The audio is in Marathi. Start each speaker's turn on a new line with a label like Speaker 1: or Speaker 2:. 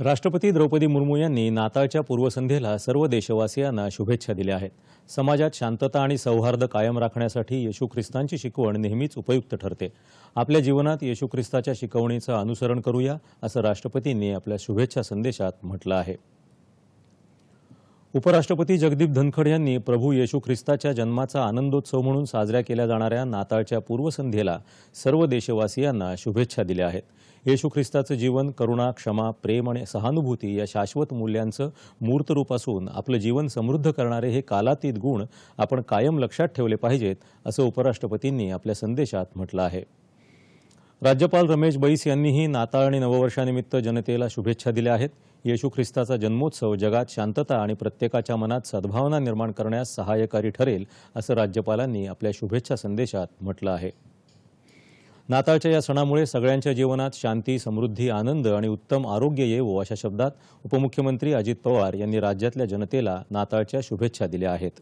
Speaker 1: राष्ट्रपती द्रौपदी मुर्मू यांनी नाताळच्या पूर्वसंध्येला सर्व देशवासियांना शुभेच्छा दिल्या आहेत. समाजात शांतता आणि सौहार्द कायम राखण्यासाठी येशू ख्रिस्तांची शिकवण नेहमीच उपयुक्त ठरते. आपल्या जीवनात येशू ख्रिस्ताच्या शिकवणीचं अनुसरण करूया असं राष्ट्रपतींनी आपल्या शुभेच्छा संदेशात म्हटलं आहे. उपराष्ट्रपती जगदीप धनखड यांनी प्रभू येशू ख्रिस्ताच्या जन्माचा आनंदोत्सव म्हणून साजऱ्या केल्या जाणाऱ्या नाताळच्या पूर्वसंध्येला सर्व देशवासियांना शुभेच्छा दिल्या आहेत. येशू ख्रिस्ताचं जीवन करुणा क्षमा प्रेम आणि सहानुभूती या शाश्वत मूल्यांचं मूर्त रूप असून आपलं जीवन समृद्ध करणारे हे कालातीत गुण आपण कायम लक्षात ठेवले पाहिजेत असं उपराष्ट्रपतींनी आपल्या संदेशात म्हटलं आहे. राज्यपाल रमेश बैस यांनीही नाताळ आणि नववर्षानिमित्त जनतेला शुभेच्छा दिल्या आहेत. येशू ख्रिस्ताचा जन्मोत्सव जगात शांतता आणि प्रत्येकाच्या मनात सद्भावना निर्माण करण्यास सहाय्यकारी ठरेल असं राज्यपालांनी आपल्या शुभेच्छा संदेशात म्हटलं आहे. नाताळच्या या सणामुळे सगळ्यांच्या जीवनात शांती समृद्धी आनंद आणि उत्तम आरोग्य येवो अशा शब्दात उपमुख्यमंत्री अजित पवार यांनी राज्यातल्या जनतेला नाताळच्या शुभेच्छा दिल्या आहेत.